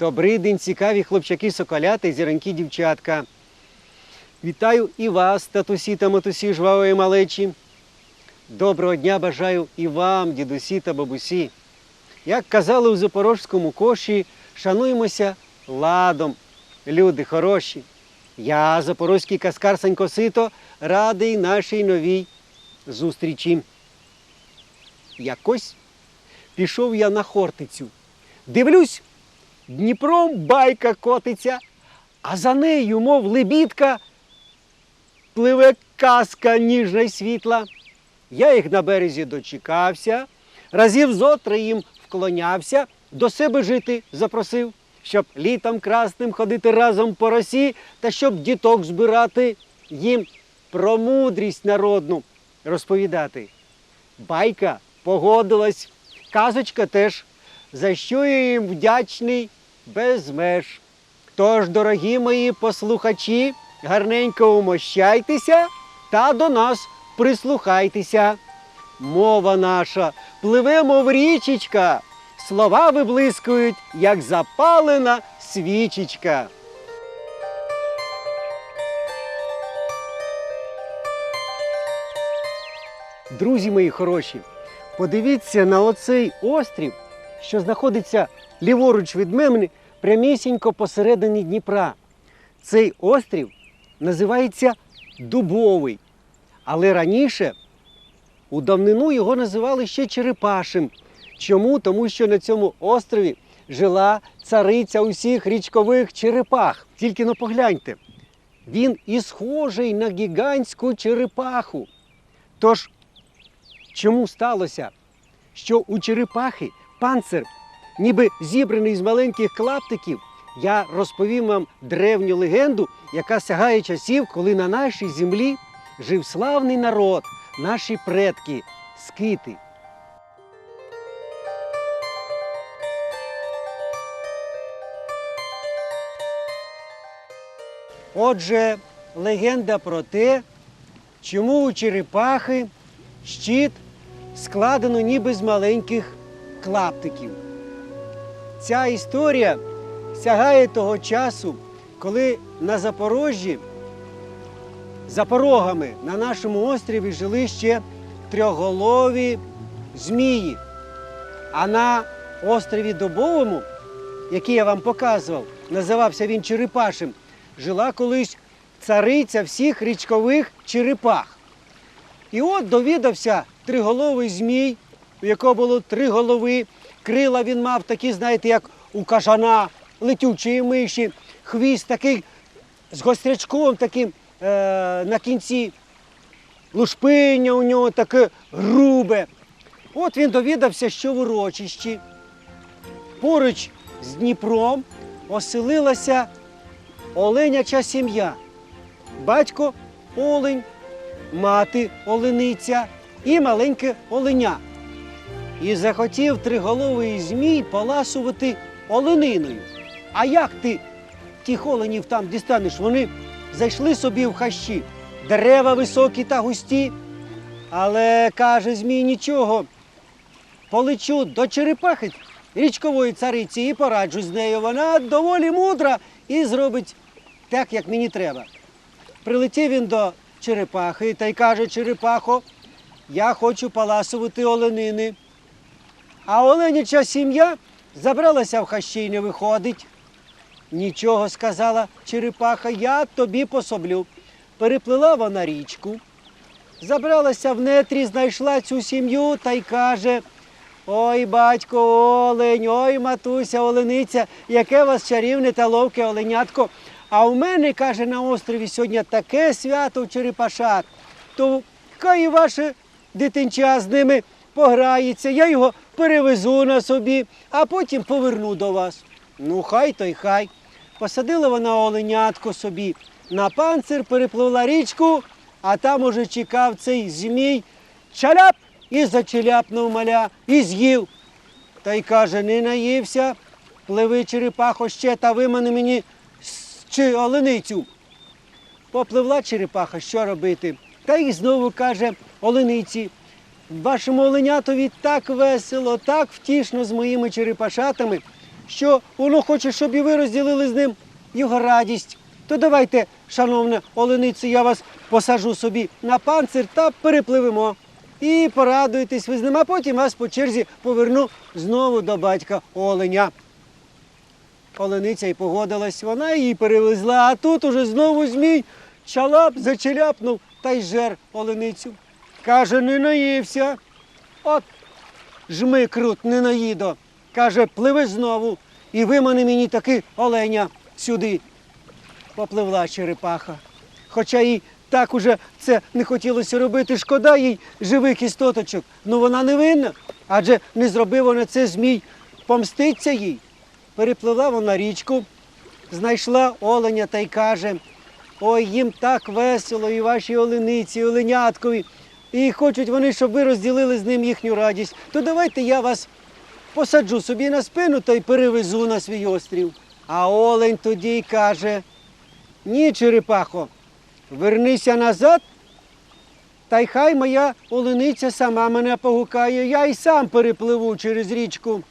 Добрий день, цікаві хлопчаки, соколята і зіронькі дівчатка. Вітаю і вас, татусі та матусі жвавої малечі. Доброго дня бажаю і вам, дідусі та бабусі. Як казали у запорожському коші, шануємося ладом, люди хороші. Я, запорозький каскар Санько Сито, радий нашій новій зустрічі. Якось пішов я на Хортицю. Дивлюсь, Дніпром байка котиться, а за нею, мов лебідка, пливе казка ніжна й світла. Я їх на березі дочекався, разів зотри їм вклонявся, до себе жити запросив, щоб літом красним ходити разом по росі, та щоб діток збирати їм про мудрість народну розповідати. Байка погодилась, казочка теж, за що я їм вдячний без меж. Тож, дорогі мої послухачі, гарненько умощайтеся та до нас прислухайтеся. Мова наша пливе, мов річечка, слова виблискують, як запалена свічечка. Друзі мої хороші, подивіться на оцей острів, що знаходиться ліворуч від мене, прямісінько посередині Дніпра. Цей острів називається Дубовий. Але раніше у давнину його називали ще Черепашим. Чому? Тому що на цьому острові жила цариця усіх річкових черепах. Тільки но погляньте, він і схожий на гігантську черепаху. Тож Чому сталося, що у черепахи панцир ніби зібраний з маленьких клаптиків? Я розповім вам древню легенду, яка сягає часів, коли на нашій землі жив славний народ, наші предки, скити. Отже, легенда про те, чому у черепахи щит складено ніби з маленьких клаптиків. Ця історія сягає того часу, коли на Запорожжі, за порогами на нашому острові жили ще трьохголові змії. А на острові Дубовому, який я вам показував, називався він Черепашим, жила колись цариця всіх річкових черепах. І от довідався триголовий змій, у якого було три голови. Крила він мав такі, знаєте, як у кажана, летючої миші, хвіст такий з гострячком таким е, на кінці. Лушпиння у нього таке грубе. От він довідався, що в урочищі поруч з Дніпром оселилася оленяча сім'я. Батько олень, мати олениця і маленьке оленя. І захотів триголовий змій поласувати олениною. А як ти тих оленів там дістанеш? Вони зайшли собі в хащі, дерева високі та густі. Але каже Змій нічого. Полечу до черепахи річкової цариці і пораджу з нею. Вона доволі мудра і зробить так, як мені треба. Прилетів він до черепахи та й каже черепахо, я хочу паласувати оленини. А оленяча сім'я забралася в хащі й не виходить. Нічого сказала черепаха, я тобі пособлю. Переплила вона річку, забралася в нетрі, знайшла цю сім'ю та й каже: Ой, батько, олень, ой, матуся, олениця, яке вас чарівне та ловке оленятко. А у мене, каже, на острові сьогодні таке свято в Черепашат, то хай і ваше дитинча з ними пограється, я його перевезу на собі, а потім поверну до вас. Ну, хай то й хай. Посадила вона оленятко собі на панцир, перепливла річку, а там уже чекав цей змій. Чаляп і зачеляпнув маля, і з'їв. Та й каже, не наївся, пливи черепахо ще та вимани мені чи оленицю. Попливла черепаха, що робити? Та й знову каже олениці. Вашому оленятові так весело, так втішно з моїми черепашатами, що воно хоче, щоб і ви розділили з ним його радість. То давайте, шановна Олениці, я вас посажу собі на панцир та перепливемо. І порадуйтесь ви з ним, а потім вас по черзі поверну знову до батька Оленя. Олениця й погодилась, вона її перевезла, а тут уже знову змій чалап зачеляпнув та й жер оленицю. Каже, не наївся. От жми крут, не наїдо. Каже, пливи знову і вимани мені таки оленя сюди. Попливла черепаха. Хоча їй так уже це не хотілося робити, шкода їй живих істоточок. Ну вона не винна, адже не зробив вона це змій, помститься їй. Перепливла вона річку, знайшла оленя та й каже: ой, їм так весело, і вашій олениці, оленяткові. І хочуть вони, щоб ви розділили з ним їхню радість. То давайте я вас посаджу собі на спину та й перевезу на свій острів. А олень тоді й каже: ні, черепахо, вернися назад, та й хай моя олениця сама мене погукає, я й сам перепливу через річку.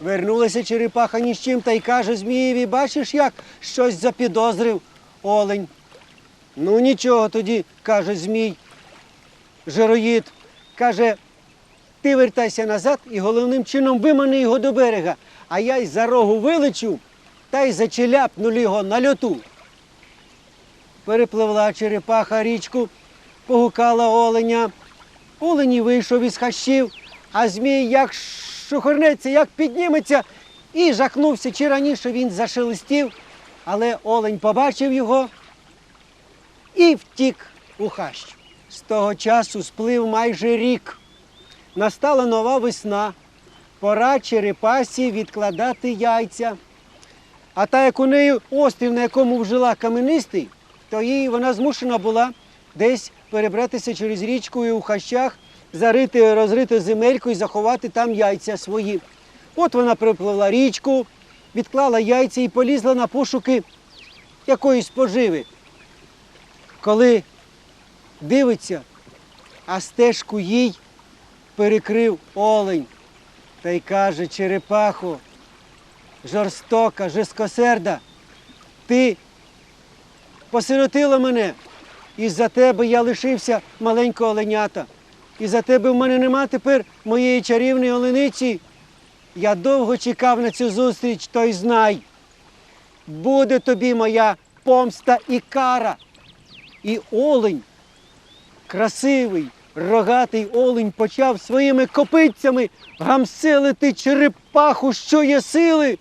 Вернулася черепаха ні з чим та й каже Змієві, бачиш, як щось запідозрив олень. Ну нічого тоді, каже Змій. Жироїд каже, ти вертайся назад і головним чином вимани його до берега, а я й за рогу вилечу та й зачеляпну його на льоту. Перепливла черепаха річку, погукала оленя. Олені вийшов із хащів, а змій як шухорнеться, як підніметься, і жахнувся, чи раніше він зашелестів, але олень побачив його і втік у хащ. З того часу сплив майже рік. Настала нова весна. Пора черепасі відкладати яйця. А та як у неї острів, на якому жила каменистий, то їй вона змушена була десь перебратися через річку і у хащах, зарити, розрити земельку і заховати там яйця свої. От вона припливла річку, відклала яйця і полізла на пошуки якоїсь поживи. Коли дивиться, а стежку їй перекрив олень та й каже черепахо, жорстока, жорсткосерда, ти посиротила мене, і за тебе я лишився маленького оленята. І за тебе в мене нема тепер моєї чарівної олениці. Я довго чекав на цю зустріч, то й знай. Буде тобі моя помста і кара. І олень, красивий, рогатий олень почав своїми копитцями гамселити черепаху, що є сили.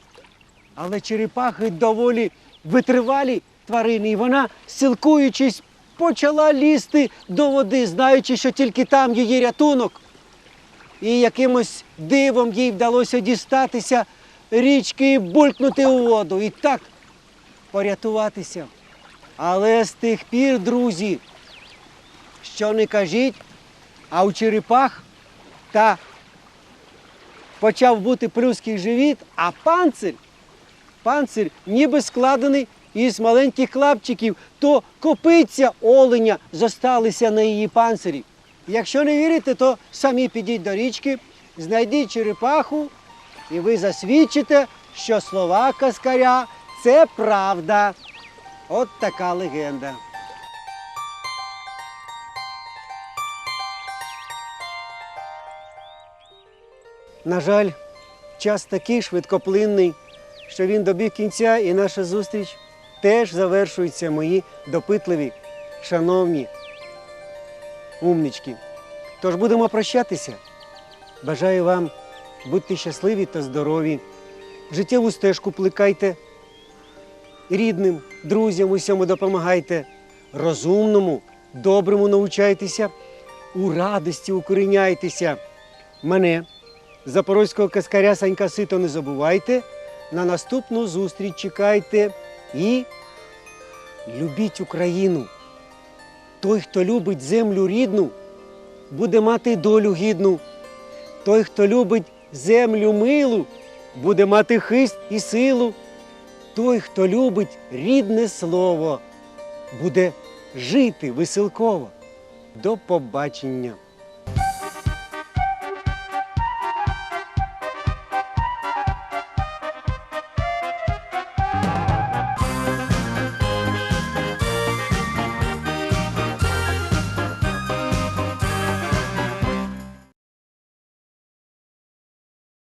Але черепахи доволі витривалі тварини, і вона, силкуючись, почала лізти до води, знаючи, що тільки там її рятунок. І якимось дивом їй вдалося дістатися річки і булькнути у воду. І так порятуватися. Але з тих пір, друзі, що не кажіть, а у черепах та почав бути плюский живіт, а панцир, панцир ніби складений із маленьких клапчиків, то копиця оленя зосталися на її панцирі. Якщо не вірите, то самі підіть до річки, знайдіть черепаху, і ви засвідчите, що слова каскаря це правда. От така легенда. На жаль, час такий швидкоплинний, що він добіг кінця, і наша зустріч теж завершується, мої допитливі, шановні умнички. Тож будемо прощатися. Бажаю вам будьте щасливі та здорові. Життєву стежку плекайте, рідним, друзям усьому допомагайте, розумному, доброму навчайтеся, у радості укоріняйтеся. Мене, запорозького каскаря Санька Сито, не забувайте. На наступну зустріч чекайте і любіть Україну. Той, хто любить землю рідну, буде мати долю гідну. Той, хто любить землю милу, буде мати хист і силу. Той, хто любить рідне слово, буде жити веселково. До побачення!